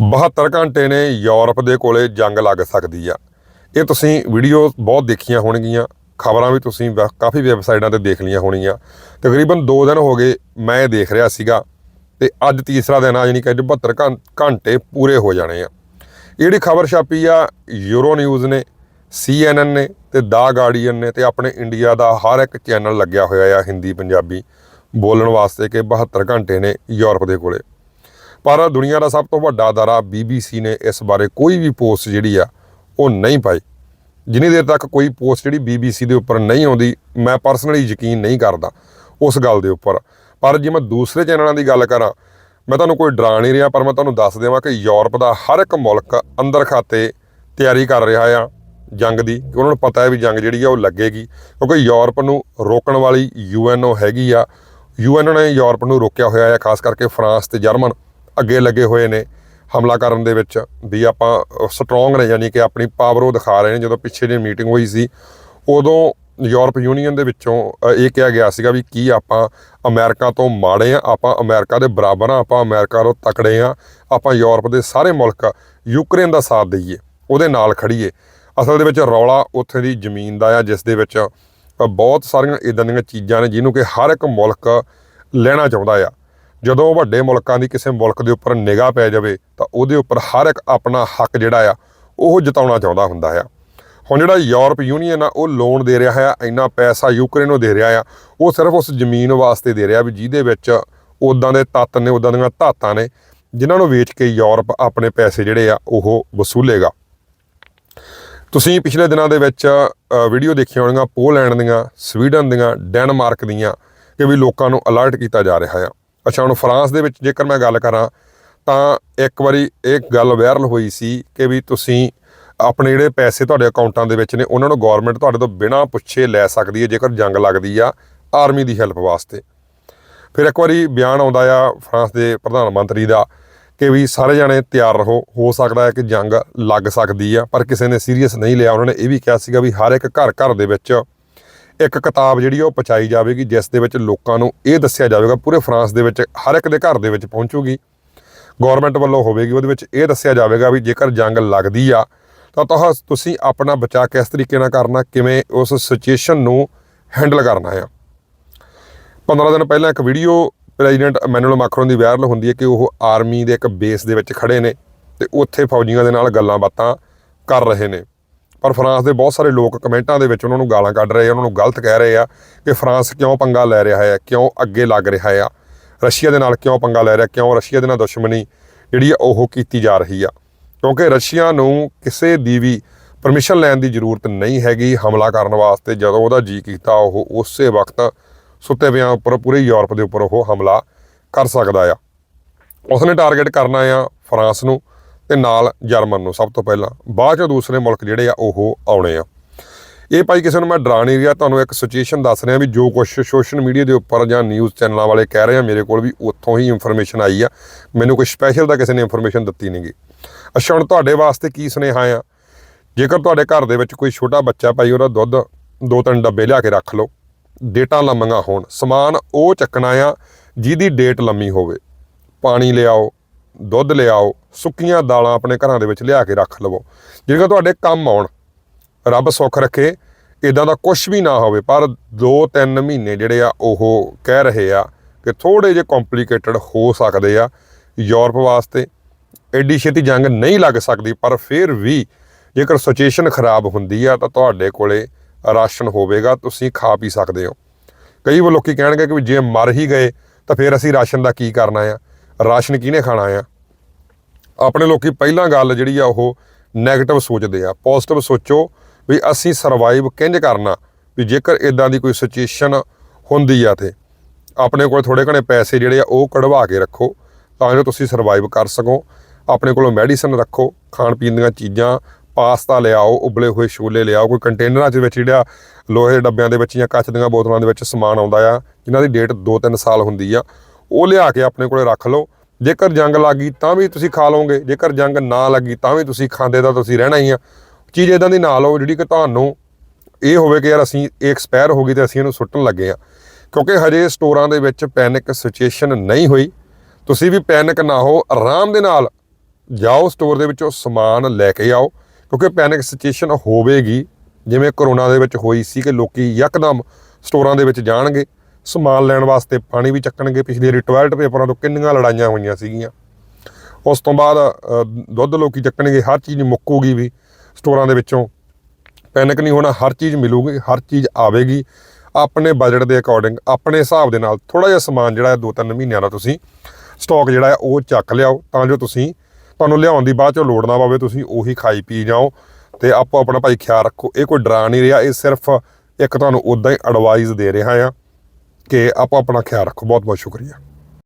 72 ਘੰਟੇ ਨੇ ਯੂਰਪ ਦੇ ਕੋਲੇ ਜੰਗ ਲੱਗ ਸਕਦੀ ਆ। ਇਹ ਤੁਸੀਂ ਵੀਡੀਓ ਬਹੁਤ ਦੇਖੀਆਂ ਹੋਣਗੀਆਂ। ਖਬਰਾਂ ਵੀ ਤੁਸੀਂ ਵ- ਕਾਫੀ ਵੈਬਸਾਈਟਾਂ ਤੇ ਦੇਖ ਲਈਆਂ ਹੋਣਗੀਆਂ ਤਕਰੀਬਨ 2 ਦਿਨ ਹੋ ਗਏ ਮੈਂ ਇਹ ਦੇਖ ਰਿਹਾ ਸੀਗਾ ਤੇ ਅੱਜ ਤੀਸਰਾ ਦਿਨ ਆ, ਯਾਨੀ ਕਿ ਅੱਜ 72 ਘੰ- ਘੰਟੇ ਪੂਰੇ ਹੋ ਜਾਣੇ ਆ। ਜਿਹੜੀ ਖਬਰ ਛਾਪੀ ਆ ਯੂਰੋ ਨਿਊਜ਼ ਨੇ CNN ਨੇ ਤੇ ਦਾ ਗਾਰਡੀਅਨ ਨੇ ਤੇ ਆਪਣੇ ਇੰਡੀਆ ਦਾ ਹਰ ਇੱਕ ਚੈਨਲ ਲੱਗਿਆ ਹੋਇਆ ਆ, ਹਿੰਦੀ, ਪੰਜਾਬੀ, ਬੋਲਣ ਵਾਸਤੇ ਕਿ 72 ਘੰਟੇ ਨੇ ਯੂਰਪ ਦੇ ਕੋਲੇ। ਪਰ ਦੁਨੀਆ ਦਾ ਸਭ ਤੋਂ ਵੱਡਾ ਅਦਾਰਾ BBC ਨੇ ਇਸ ਬਾਰੇ ਕੋਈ ਵੀ ਪੋਸਟ ਜਿਹੜੀ ਆ, ਉਹ ਨਹੀਂ ਪਾਈ। ਜਿੰਨੀ ਦੇਰ ਤੱਕ ਕੋਈ ਪੋਸਟ ਜਿਹੜੀ BBC ਦੇ ਉੱਪਰ ਨਹੀਂ ਆਉਂਦੀ, ਮੈਂ ਪਰਸਨਲੀ ਯਕੀਨ ਨਹੀਂ ਕਰਦਾ ਉਸ ਗੱਲ ਦੇ ਉੱਪਰ। ਪਰ ਜੇ ਮੈਂ ਦੂਸਰੇ ਚੈਨਲਾਂ ਦੀ ਗੱਲ ਕਰਾਂ, ਮੈਂ ਤੁਹਾਨੂੰ ਕੋਈ ਡਰਾ ਨਹੀਂ ਰਿਹਾ, ਪਰ ਮੈਂ ਤੁਹਾਨੂੰ ਦੱਸ ਦੇਵਾਂ ਕਿ ਯੂਰਪ ਦਾ ਹਰ ਇੱਕ ਮੁਲਕ ਅੰਦਰ ਖਾਤੇ ਤਿਆਰੀ ਕਰ ਰਿਹਾ ਆ ਜੰਗ ਦੀ। ਉਹਨਾਂ ਨੂੰ ਪਤਾ ਹੈ ਵੀ ਜੰਗ ਜਿਹੜੀ ਆ, ਉਹ ਲੱਗੇਗੀ। ਕਿਉਂਕਿ ਯੂਰਪ ਨੂੰ ਰੋਕਣ ਵਾਲੀ UNO ਹੈਗੀ ਆ। ਯੂਐਨ ਨੇ ਯੂਰਪ ਨੂੰ ਰੋਕਿਆ ਹੋਇਆ ਹੈ ਖਾਸ ਕਰਕੇ ਫਰਾਂਸ ਤੇ ਜਰਮਨ। ਅੱਗੇ ਲੱਗੇ ਹੋਏ ਨੇ ਹਮਲਾ ਕਰਨ ਦੇ ਵਿੱਚ, ਵੀ ਆਪਾਂ ਸਟਰੋਂਗ ਨੇ ਯਾਨੀ ਕਿ ਆਪਣੀ ਪਾਵਰ ਉਹ ਦਿਖਾ ਰਹੇ ਨੇ, ਜਦੋਂ ਪਿੱਛੇ ਜਿਹੀ ਮੀਟਿੰਗ ਹੋਈ ਸੀ, ਉਦੋਂ ਯੂਰਪ ਯੂਨੀਅਨ ਦੇ ਵਿੱਚੋਂ ਇਹ ਕਿਹਾ ਗਿਆ ਸੀਗਾ ਵੀ ਕੀ ਆਪਾਂ ਅਮਰੀਕਾ ਤੋਂ ਮਾੜੇ ਆ, ਆਪਾਂ ਅਮਰੀਕਾ ਦੇ ਬਰਾਬਰ ਆ, ਆਪਾਂ ਅਮਰੀਕਾ ਤੋਂ ਤਕੜੇ ਆ, ਆਪਾਂ ਯੂਰਪ ਦੇ ਸਾਰੇ ਮੁਲਕ ਯੂਕਰੇਨ ਦਾ ਸਾਥ ਦਈਏ, ਉਹਦੇ ਨਾਲ ਖੜੀਏ ਅਸਲ ਦੇ ਵਿੱਚ ਰੌਲਾ ਉੱਥੇ ਦੀ ਜ਼ਮੀਨ ਦਾ ਆ, ਜਿਸ ਦੇ ਵਿੱਚ ਬਹੁਤ ਸਾਰੀਆਂ ਇਦਾਂ ਦੀਆਂ ਚੀਜ਼ਾਂ ਨੇ ਜਿਹਨੂੰ ਕਿ ਹਰ ਇੱਕ ਮੁਲਕ ਲੈਣਾ ਚਾਹੁੰਦਾ ਆ। ਜਦੋਂ ਵੱਡੇ ਮੁਲਕਾਂ ਦੀ ਕਿਸੇ ਮੁਲਕ ਦੇ ਉੱਪਰ ਨਿਗਾਹ ਪੈ ਜਾਵੇ, ਤਾਂ ਉਹਦੇ ਉੱਪਰ ਹਰ ਇੱਕ ਆਪਣਾ ਹੱਕ ਜਿਹੜਾ ਆ, ਉਹ ਜਿਤਾਉਣਾ ਚਾਹੁੰਦਾ ਹੁੰਦਾ ਆ। ਹੁਣ ਜਿਹੜਾ ਯੂਰਪ ਯੂਨੀਅਨ ਆ, ਉਹ ਲੋਨ ਦੇ ਰਿਹਾ ਆ, ਇੰਨਾ ਪੈਸਾ ਯੂਕਰੇਨ ਨੂੰ ਦੇ ਰਿਹਾ ਆ, ਉਹ ਸਿਰਫ ਉਸ ਜ਼ਮੀਨ ਵਾਸਤੇ ਦੇ ਰਿਹਾ ਵੀ ਜਿਹਦੇ ਵਿੱਚ ਉਦਾਂ ਦੇ ਤੱਤ ਨੇ ਉਦਾਂ ਦੀਆਂ ਧਾਤਾਂ ਨੇ, ਜਿਨ੍ਹਾਂ ਨੂੰ ਵੇਚ ਕੇ ਯੂਰਪ ਆਪਣੇ ਪੈਸੇ ਜਿਹੜੇ ਆ, ਉਹ ਵਸੂਲੇਗਾ। ਤੁਸੀਂ ਪਿਛਲੇ ਦਿਨਾਂ ਦੇ ਵਿੱਚ ਵੀਡੀਓ ਦੇਖੀਆਂ ਹੋਣਗੀਆਂ, ਪੋਲੈਂਡ ਦੀਆਂ, ਸਵੀਡਨ ਦੀਆਂ, ਡੈਨਮਾਰਕ ਦੀਆਂ, ਕਿ ਵੀ ਲੋਕਾਂ ਨੂੰ ਅਲਰਟ ਕੀਤਾ ਜਾ ਰਿਹਾ ਆ। ਅੱਛਾ, ਹੁਣ ਫਰਾਂਸ ਦੇ ਵਿੱਚ ਜੇਕਰ ਮੈਂ ਗੱਲ ਕਰਾਂ, ਤਾਂ ਇੱਕ ਵਾਰੀ ਇਹ ਗੱਲ ਵਾਇਰਲ ਹੋਈ ਸੀ ਕਿ ਵੀ ਤੁਸੀਂ ਆਪਣੇ ਜਿਹੜੇ ਪੈਸੇ ਤੁਹਾਡੇ ਅਕਾਊਂਟਾਂ ਦੇ ਵਿੱਚ ਨੇ, ਉਹਨਾਂ ਨੂੰ ਗਵਰਨਮੈਂਟ ਤੁਹਾਡੇ ਤੋਂ ਬਿਨਾਂ ਪੁੱਛੇ ਲੈ ਸਕਦੀ ਹੈ, ਜੇਕਰ ਜੰਗ ਲੱਗਦੀ ਆ ਆਰਮੀ ਦੀ ਹੈਲਪ ਵਾਸਤੇ। ਫਿਰ ਇੱਕ ਵਾਰੀ ਬਿਆਨ ਆਉਂਦਾ ਆ ਫਰਾਂਸ ਦੇ ਪ੍ਰਧਾਨ ਮੰਤਰੀ ਦਾ ਕਿ ਵੀ ਸਾਰੇ ਜਾਣੇ ਤਿਆਰ ਰਹੋ, ਹੋ ਸਕਦਾ ਹੈ ਕਿ ਜੰਗ ਲੱਗ ਸਕਦੀ ਆ, ਪਰ ਕਿਸੇ ਨੇ ਸੀਰੀਅਸ ਨਹੀਂ ਲਿਆ। ਉਹਨਾਂ ਨੇ ਇਹ ਵੀ ਕਿਹਾ ਸੀਗਾ ਵੀ ਹਰ ਇੱਕ ਘਰ ਘਰ ਦੇ ਵਿੱਚ ਇੱਕ ਕਿਤਾਬ ਜਿਹੜੀ ਆ ਉਹ ਪਹੁੰਚਾਈ ਜਾਵੇਗੀ, ਜਿਸ ਦੇ ਵਿੱਚ ਲੋਕਾਂ ਨੂੰ ਇਹ ਦੱਸਿਆ ਜਾਵੇਗਾ, ਪੂਰੇ ਫਰਾਂਸ ਦੇ ਵਿੱਚ ਹਰ ਇੱਕ ਦੇ ਘਰ ਦੇ ਵਿੱਚ ਪਹੁੰਚੂਗੀ। ਗਵਰਨਮੈਂਟ ਵੱਲੋਂ ਹੋਵੇਗੀ, ਉਹਦੇ ਵਿੱਚ ਇਹ ਦੱਸਿਆ ਜਾਵੇਗਾ ਵੀ ਜੇਕਰ ਜੰਗ ਲੱਗਦੀ ਆ, ਤਾਂ ਤੁਹ, ਤੁਸੀਂ ਆਪਣਾ ਬਚਾਅ ਕਿਸ ਤਰੀਕੇ ਨਾਲ ਕਰਨਾ, ਕਿਵੇਂ ਉਸ ਸਿਚੁਏਸ਼ਨ ਨੂੰ ਹੈਂਡਲ ਕਰਨਾ ਆ। 15 ਦਿਨ ਪਹਿਲਾਂ ਇੱਕ ਵੀਡੀਓ ਪ੍ਰੈਜ਼ੀਡੈਂਟ ਐਮੈਨੂਅਲ ਮੈਕਰੋਨ ਦੀ ਵਾਇਰਲ ਹੁੰਦੀ ਹੈ ਕਿ ਉਹ ਆਰਮੀ ਦੇ ਇੱਕ ਬੇਸ ਦੇ ਵਿੱਚ ਖੜੇ ਨੇ ਤੇ ਉੱਥੇ ਫੌਜੀਆਂ ਦੇ ਨਾਲ ਗੱਲਾਂ ਬਾਤਾਂ ਕਰ ਰਹੇ ਨੇ। ਪਰ ਫਰਾਂਸ ਦੇ ਬਹੁਤ ਸਾਰੇ ਲੋਕ ਕਮੈਂਟਾਂ ਦੇ ਵਿੱਚ ਉਹਨਾਂ ਨੂੰ ਗਾਲਾਂ ਕੱਢ ਰਹੇ ਆ, ਉਹਨਾਂ ਨੂੰ ਗਲਤ ਕਹਿ ਰਹੇ ਆ ਕਿ ਫਰਾਂਸ ਕਿਉਂ ਪੰਗਾ ਲੈ ਰਿਹਾ ਹੈ, ਕਿਉਂ ਅੱਗੇ ਲੱਗ ਰਿਹਾ ਆ? ਰਸ਼ੀਆ ਦੇ ਨਾਲ ਕਿਉਂ ਪੰਗਾ ਲੈ ਰਿਹਾ, ਕਿਉਂ ਰਸ਼ੀਆ ਦੇ ਨਾਲ ਦੁਸ਼ਮਣੀ ਜਿਹੜੀ ਆ ਉਹ ਕੀਤੀ ਜਾ ਰਹੀ ਆ? ਕਿਉਂਕਿ ਰਸ਼ੀਆ ਨੂੰ ਕਿਸੇ ਦੀ ਵੀ ਪਰਮਿਸ਼ਨ ਲੈਣ ਦੀ ਜ਼ਰੂਰਤ ਨਹੀਂ ਹੈਗੀ, ਹਮਲਾ ਕਰਨ ਵਾਸਤੇ ਜਦੋਂ ਉਹਦਾ ਜੀ ਕੀਤਾ, ਉਹ ਉਸੇ ਵਕਤ ਸੁੱਤੇ ਪਿਆਂ ਉੱਪਰ ਪੂਰੇ ਯੂਰਪ ਦੇ ਉੱਪਰ ਉਹ ਹਮਲਾ ਕਰ ਸਕਦਾ ਆ। ਉਸਨੇ ਟਾਰਗੇਟ ਕਰਨਾ ਆ ਫਰਾਂਸ ਨੂੰ। ਤੇ ਨਾਲ ਜਰਮਨ ਨੂੰ ਸਭ ਤੋਂ ਪਹਿਲਾਂ। ਬਾਅਦ 'ਚੋਂ ਦੂਸਰੇ ਮੁਲਕ ਜਿਹੜੇ ਆ, ਉਹ ਆਉਣੇ ਆ। ਇਹ ਭਾਈ ਕਿਸੇ ਨੂੰ ਮੈਂ ਡਰਾ ਨਹੀਂ ਰਿਹਾ, ਤੁਹਾਨੂੰ ਇੱਕ ਸਿਚੁਏਸ਼ਨ ਦੱਸ ਰਿਹਾ ਵੀ ਜੋ ਕੁਝ ਸੋਸ਼ਲ ਮੀਡੀਆ ਦੇ ਉੱਪਰ ਜਾਂ ਨਿਊਜ਼ ਚੈਨਲਾਂ ਵਾਲੇ ਕਹਿ ਰਹੇ ਆ, ਮੇਰੇ ਕੋਲ ਵੀ ਉੱਥੋਂ ਹੀ ਇਨਫੋਰਮੇਸ਼ਨ ਆਈ ਆ। ਮੈਨੂੰ ਕੋਈ ਸਪੈਸ਼ਲ ਤਾਂ ਕਿਸੇ ਨੇ ਇਨਫੋਰਮੇਸ਼ਨ ਦਿੱਤੀ ਨਹੀਂਗੀ ਅੱਛਾ ਹੁਣ ਤੁਹਾਡੇ ਵਾਸਤੇ ਕੀ ਸੁਨੇਹਾ ਆ? ਜੇਕਰ ਤੁਹਾਡੇ ਘਰ ਦੇ ਵਿੱਚ ਕੋਈ ਛੋਟਾ ਬੱਚਾ ਭਾਈ, ਉਹਦਾ ਦੁੱਧ ਦੋ ਤਿੰਨ ਡੱਬੇ ਲਿਆ ਕੇ ਰੱਖ ਲਓ। ਡੇਟਾਂ ਲੰਮੀਆਂ ਹੋਣ। ਸਮਾਨ ਉਹ ਚੱਕਣਾ ਆ, ਜਿਹਦੀ ਡੇਟ ਲੰਮੀ ਹੋਵੇ। ਪਾਣੀ ਲਿਆਓ ਦੁੱਧ ਲਿਆਓ, ਸੁੱਕੀਆਂ ਦਾਲਾਂ ਆਪਣੇ ਘਰਾਂ ਦੇ ਵਿੱਚ ਲਿਆ ਕੇ ਰੱਖ ਲਵੋ। ਜਿਹੜੀਆਂ ਤੁਹਾਡੇ ਕੰਮ ਆਉਣ, ਰੱਬ ਸੁੱਖ ਰੱਖੇ ਇਦਾਂ ਦਾ ਕੁਝ ਵੀ ਨਾ ਹੋਵੇ, ਪਰ 2-3 ਮਹੀਨੇ ਜਿਹੜੇ ਆ, ਉਹ ਕਹਿ ਰਹੇ ਆ ਕਿ ਥੋੜੇ ਜਿਹੇ ਕੰਪਲਿਕੇਟਡ ਹੋ ਸਕਦੇ ਆ ਯੂਰਪ ਵਾਸਤੇ। ਐਡੀ ਛੇਤੀ ਜੰਗ ਨਹੀਂ ਲੱਗ ਸਕਦੀ, ਪਰ ਫਿਰ ਵੀ ਜੇਕਰ ਸਿਚੁਏਸ਼ਨ ਖਰਾਬ ਹੁੰਦੀ ਆ, ਤਾਂ ਤੁਹਾਡੇ ਕੋਲੇ ਰਾਸ਼ਨ ਹੋਵੇਗਾ, ਤੁਸੀਂ ਖਾ ਪੀ ਸਕਦੇ ਹੋ। ਕਈ ਵਾਰ ਲੋਕੀ ਕਹਿਣਗੇ ਕਿ ਵੀ ਜੇ ਮਰ ਹੀ ਗਏ, ਤਾਂ ਫਿਰ ਅਸੀਂ ਰਾਸ਼ਨ ਦਾ ਕੀ ਕਰਨਾ ਆ? ਰਾਸ਼ਨ ਕਿਹਨੇ ਖਾਣਾ ਆ? ਆਪਣੇ ਲੋਕੀ ਪਹਿਲਾਂ ਗੱਲ ਜਿਹੜੀ ਆ ਉਹ 네ਗੇਟਿਵ ਸੋਚਦੇ ਆ। ਪੋਜ਼ਿਟਿਵ ਸੋਚੋ ਵੀ ਅਸੀਂ ਸਰਵਾਈਵ ਕਿੰਜ ਕਰਨਾ? ਵੀ ਜੇਕਰ ਇਦਾਂ ਦੀ ਕੋਈ ਸਿਚੁਏਸ਼ਨ ਹੁੰਦੀ ਆ ਤੇ ਆਪਣੇ ਕੋਲ ਥੋੜੇ ਘਣੇ ਪੈਸੇ ਜਿਹੜੇ ਆ ਉਹ ਕਢਵਾ ਕੇ ਰੱਖੋ, ਤਾਂ ਜੋ ਤੁਸੀਂ ਸਰਵਾਈਵ ਕਰ ਸਕੋ। ਆਪਣੇ ਕੋਲੋਂ ਮੈਡੀਸਨ ਰੱਖੋ, ਖਾਣ ਪੀਣ ਦੀਆਂ ਚੀਜ਼ਾਂ, ਪਾਸਤਾ ਲਿਆਓ, ਉਬਲੇ ਹੋਏ ਛੋਲੇ ਲਿਆਓ, ਕੋਈ ਕੰਟੇਨਰਾਂ 'ਚ ਵਿੱਚ ਜਿਹੜਾ ਲੋਹੇ ਦੇ ਡੱਬਿਆਂ ਦੇ ਵਿੱਚ ਜਾਂ ਕੱਚ ਦੀਆਂ ਬੋਤਲਾਂ ਦੇ ਵਿੱਚ ਸਮਾਨ ਆਉਂਦਾ ਆ, ਜਿਨ੍ਹਾਂ ਦੀ ਡੇਟ 2-3 ਸਾਲ ਹੁੰਦੀ ਆ ਉਹ ਲਿਆ ਕੇ ਆਪਣੇ ਕੋਲੇ ਰੱਖ ਲਓ। ਜੇਕਰ ਜੰਗ ਲੱਗੀ ਤਾਂ ਵੀ ਤੁਸੀਂ ਖਾ ਲਓਗੇ, ਜੇਕਰ ਜੰਗ ਨਾ ਲੱਗੀ ਤਾਂ ਵੀ ਤੁਸੀਂ ਖਾਂਦੇ ਤਾਂ ਤੁਸੀਂ ਰਹਿਣਾ ਹੀ ਆ। ਚੀਜ਼ ਇਦਾਂ ਦੀ ਨਾ ਲਓ ਜਿਹੜੀ ਕਿ ਤੁਹਾਨੂੰ ਇਹ ਹੋਵੇ ਕਿ ਯਾਰ ਅਸੀਂ ਇਹ ਐਕਸਪਾਇਰ ਹੋ ਗਈ ਤੇ ਅਸੀਂ ਇਹਨੂੰ ਸੁੱਟਣ ਲੱਗੇ ਆ। ਕਿਉਂਕਿ ਹਜੇ ਸਟੋਰਾਂ ਦੇ ਵਿੱਚ ਪੈਨਿਕ ਸਿਚੁਏਸ਼ਨ ਨਹੀਂ ਹੋਈ। ਤੁਸੀਂ ਵੀ ਪੈਨਿਕ ਨਾ ਹੋ, ਆਰਾਮ ਦੇ ਨਾਲ ਜਾਓ ਸਟੋਰ ਦੇ ਵਿੱਚੋਂ ਸਮਾਨ ਲੈ ਕੇ ਆਓ। ਕਿਉਂਕਿ ਪੈਨਿਕ ਸਿਚੁਏਸ਼ਨ ਹੋਵੇਗੀ। ਜਿਵੇਂ ਕਰੋਨਾ ਦੇ ਵਿੱਚ ਹੋਈ ਸੀ ਕਿ ਲੋਕੀ ਯਕਦਮ ਸਟੋਰਾਂ ਦੇ ਵਿੱਚ ਜਾਣਗੇ। ਸਮਾਨ ਲੈਣ ਵਾਸਤੇ ਪਾਣੀ ਵੀ ਚੱਕਣਗੇ। ਪਿਛਲੀ ਵਾਰੀ ਟਾਇਲਟ ਪੇਪਰਾਂ ਤੋਂ ਕਿੰਨੀਆਂ ਲੜਾਈਆਂ ਹੋਈਆਂ ਸੀਗੀਆਂ। ਉਸ ਤੋਂ ਬਾਅਦ ਦੁੱਧ ਲੋਕੀ ਚੱਕਣਗੇ, ਹਰ ਚੀਜ਼ ਮੁੱਕੂਗੀ ਵੀ ਸਟੋਰਾਂ ਦੇ ਵਿੱਚੋਂ। ਪੈਨਿਕ ਨਹੀਂ ਹੋਣਾ, ਹਰ ਚੀਜ਼ ਮਿਲੂਗੀ, ਹਰ ਚੀਜ਼ ਆਵੇਗੀ। ਆਪਣੇ ਬਜਟ ਦੇ ਅਕੋਰਡਿੰਗ ਆਪਣੇ ਹਿਸਾਬ ਦੇ ਨਾਲ ਥੋੜਾ ਜਿਹਾ ਸਮਾਨ ਜਿਹੜਾ ਹੈ ਦੋ ਤਿੰਨ ਮਹੀਨਿਆਂ ਦਾ ਤੁਸੀਂ ਸਟਾਕ ਜਿਹੜਾ ਹੈ, ਉਹ ਚੱਕ ਲਿਆਓ। ਤਾਂ ਜੋ ਤੁਸੀਂ, ਤੁਹਾਨੂੰ ਲਿਆਉਣ ਦੀ ਬਾਅਦ ਚੋਂ ਲੋੜ ਨਾ ਪਵੇ, ਤੁਸੀਂ ਉਹੀ ਖਾਈ ਪੀ ਜਾਓ ਤੇ ਆਪੋ ਆਪਣਾ ਭਾਈ ਖਿਆਲ ਰੱਖੋ। ਇਹ ਕੋਈ ਡਰਾ ਨਹੀਂ ਰਿਹਾ, ਇਹ ਸਿਰਫ ਇੱਕ ਤੁਹਾਨੂੰ ਉਦਾਂ ਹੀ ਐਡਵਾਈਸ ਦੇ ਰਿਹਾ ਆ ਕਿ ਆਪੋ ਆਪਣਾ ਖਿਆਲ ਰੱਖੋ। ਬਹੁਤ ਬਹੁਤ ਸ਼ੁਕਰੀਆ।